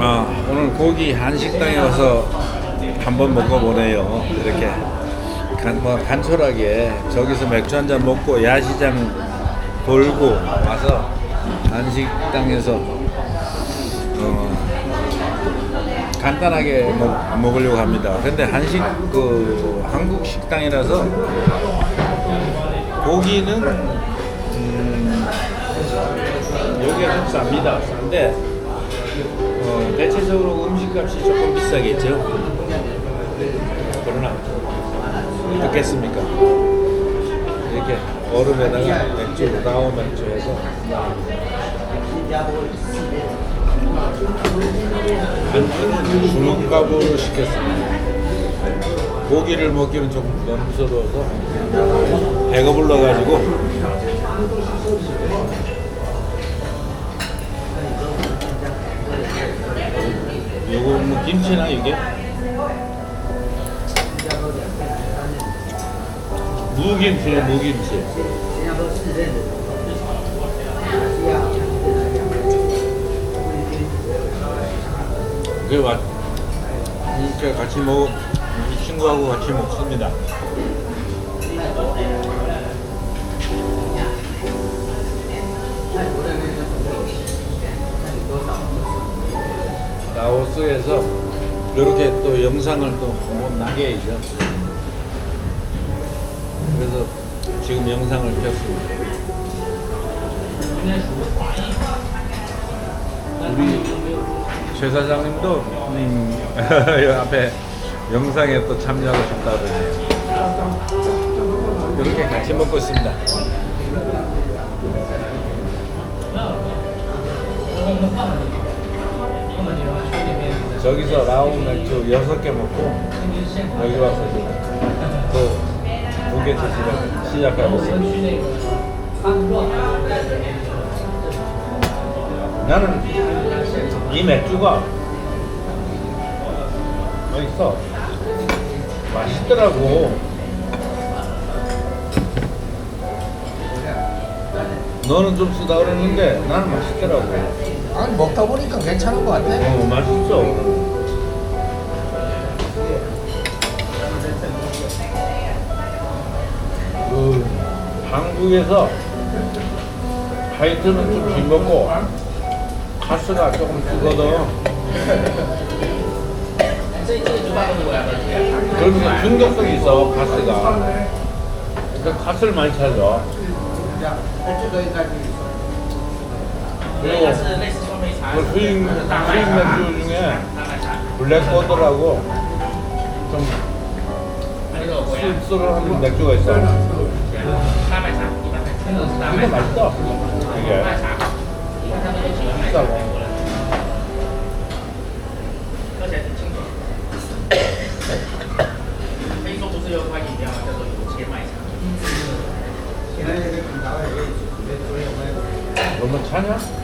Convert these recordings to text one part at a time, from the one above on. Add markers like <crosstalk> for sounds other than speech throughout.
아, 오늘 고기 한식당에 와서 한번 먹어보네요. 이렇게 간, 뭐 간촐하게 저기서 맥주 한 잔 먹고 야시장 돌고 와서 한식당에서 어, 간단하게 먹, 먹으려고 합니다. 근데 한식 그 한국 식당이라서 고기는 음, 여기가 좀 쌉니다. 싼데 어, 대체적으로 음식값이 조금 비싸겠죠. 그러나 어떻겠습니까? 이렇게 얼음에다가 맥주, 라오 맥주 해서 한 주먹밥으로 시켰습니다. 고기를 먹기는 조금 너무 무서워서 배가 불러가지고 요거 뭐 김치나 이게? 무김치네 무김치. 그게 와 이렇게 같이 먹이 친구하고 같이 먹습니다 라오스에서 이렇게 또 영상을 또못 나게 해죠 그래서 지금 영상을 켰습니다. 우리 최 사장님도 음, <laughs> 이 앞에 영상에 또 참여하고 싶다 그러네요. 이렇게 같이 먹고 있습니다. 저기서 라우 맥주 여섯 개 먹고 여기 와서 또두 개째 시작, 시작하고. 나는 이 맥주가 맛있어. 맛있더라고. 너는 좀 쓰다 그랬는데 나는 맛있더라고. 아니 먹다 보니까 괜찮은 것 같아. 어, 맛있어. 그 한국에서 하이트는 좀 징겁고 가스가 조금 죽거든. 그러면 중독성이 있어 가스가. 그러니까 가스를 많이 찾아. 그리고 그 수익, 수익 맥주 중에 블랙보드라고 좀 씁쓸한 맥주가 있어. 이거 맛있다. 이게. 비싸고. 너무 차냐?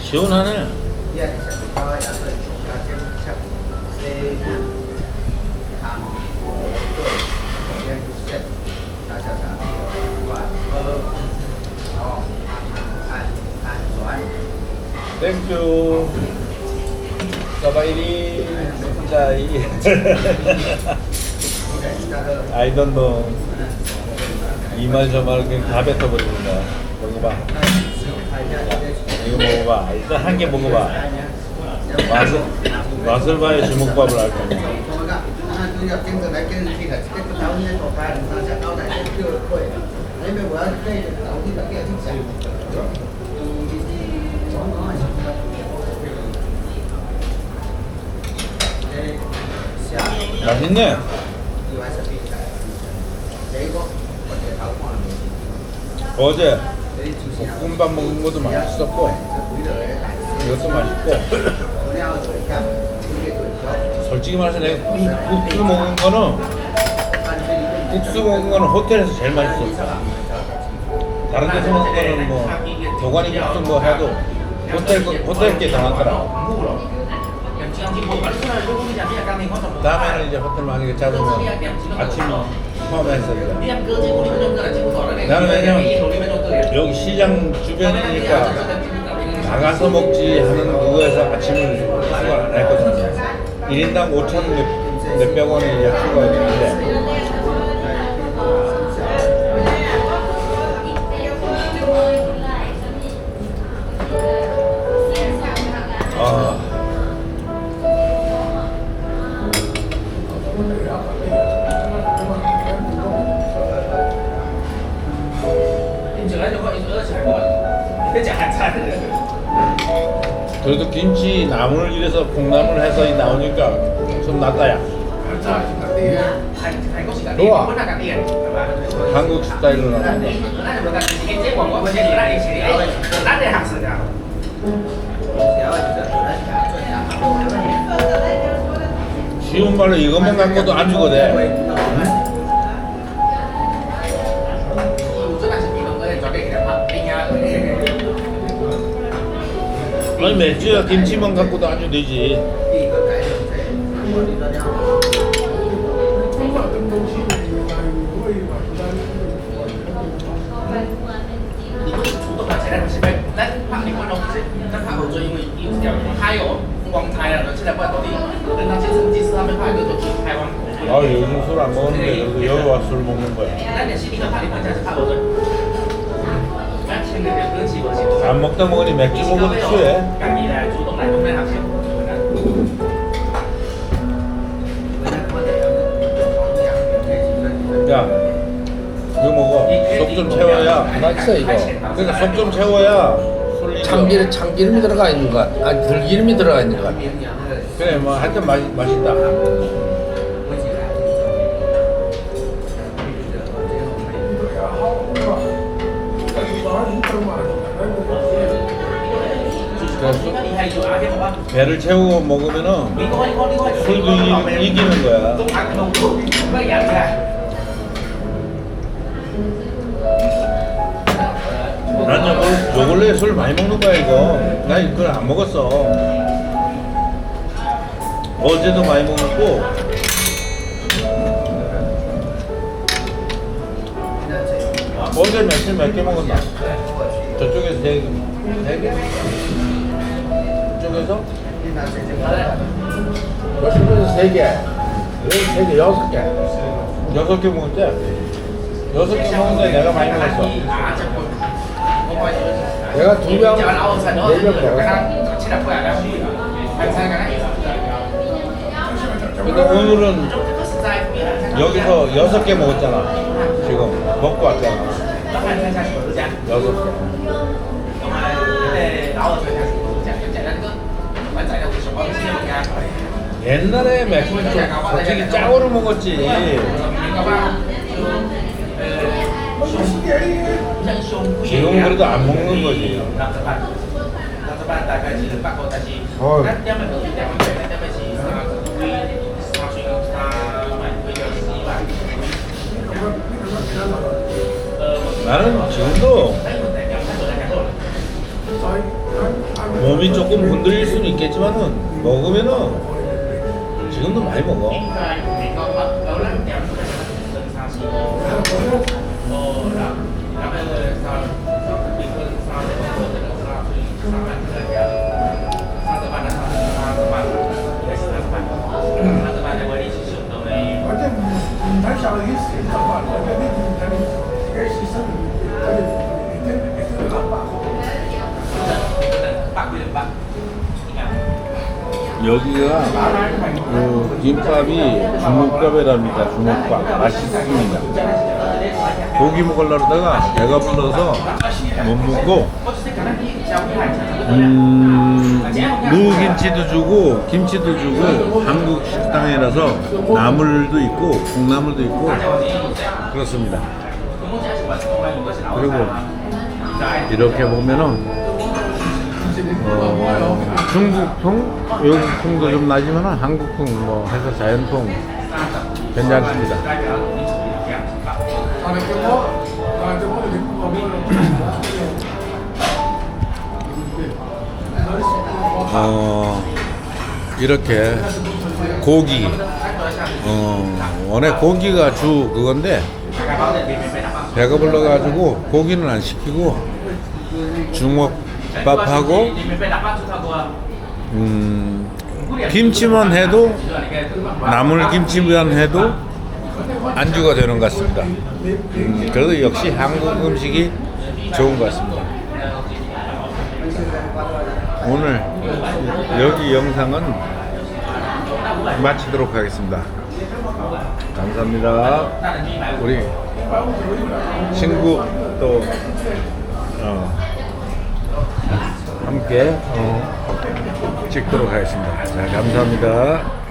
시원하네. 땡큐 사바이리 <laughs> I don't know. 이말 저말 그냥 다 뱉어버립니다 먹어봐. 이거 먹어봐. 일단 한 개 먹어봐. 맛을 맛을 봐야 주먹밥을 알 거야. 맛있네. 어제 볶음밥 먹는 것도 맛있었고 이것도 맛있고. 솔직히 말해서 내가 국- 국수 먹은 거는 국수 먹은 거는 호텔에서 제일 맛있었어. 다른 데서 먹은 거는 뭐 도가니 국수 뭐 해도 호텔 거- 호텔 게더 많더라 다음에는 이제 호텔 만약에 잡으면 아침 포함해서 나는 왜냐면 여기 시장 주변이니까 나가서 먹지 하는 그거에서 아침을 추가 안 했거든요. 1인당 5천 몇, 몇백 원이 이제 추가했는데 그래도 김치 나물을 이래서 콩나물 해서 이 나오니까 좀 낫다야. 한국 스타일로 나온 거. 쉬운 말로 이것만 갖고도 안주가 돼. 아니 맥주야 김치만 갖고도 안주 되지. 아 요즘 술 안 먹는데 그래도 여기 와서 술 먹는 거야. 안 먹다 먹으니 맥주 먹어도 취해. 야 이거 먹어. 속 좀 채워야. 맛있어 이거. 그러니까 속 좀 채워야 참기름 참기름이 들어가 있는 것, 아 들기름이 들어가 있는 것. 그래 뭐 하여튼 맛 맛있다. 그래서 배를 채우고 먹으면은 술도 이, 이기는 거야. 난 요, 요 근래 술 많이 먹는 거야 이거. 나 이걸 안 먹었어. 어제도 많이 먹었고. 어제 며칠 몇개 먹었나? 저쪽에서 네 개? 이쪽에서? 여신분에서 세 개, 세 개, 여섯 개. 여섯 개 먹었지? 여섯 개 먹었는데 내가 많이 먹었어. 내가 두 명, 네명 먹었어. 근데 오늘은 여기서 여섯 개 먹었잖아. 지금 먹고 왔잖아. 여섯 개. 옛날에 맥주는 좀 솔직히 짱으로 먹었지. 지금은 그래도 안 먹는 거지. 어이. 나는 지금도 몸이 조금 흔들릴 수는 있겠지만은 먹으면은 지금도 많이 먹어. 여기가 그 김밥이 주먹밥이랍니다. 주먹밥 맛있습니다. 고기 먹으려다가 배가 불러서 못 먹고 음, 무김치도 주고 김치도 주고 한국 식당이라서 나물도 있고 콩나물도 있고 그렇습니다. 그리고 이렇게 보면은 어, 중국풍, 외국풍도 좀 나지만 한국풍 뭐 해서 자연풍 괜찮습니다. 어, 이렇게 고기, 어, 원래 고기가 주 그건데 배가 불러가지고 고기는 안 시키고 중국 밥하고 음, 김치만 해도 나물 김치만 해도 안주가 되는 것 같습니다. 음, 그래도 역시 한국 음식이 좋은 것 같습니다. 오늘 여기 영상은 마치도록 하겠습니다. 감사합니다. 우리 친구 또 어, 함께 어, 찍도록 하겠습니다. 자, 감사합니다.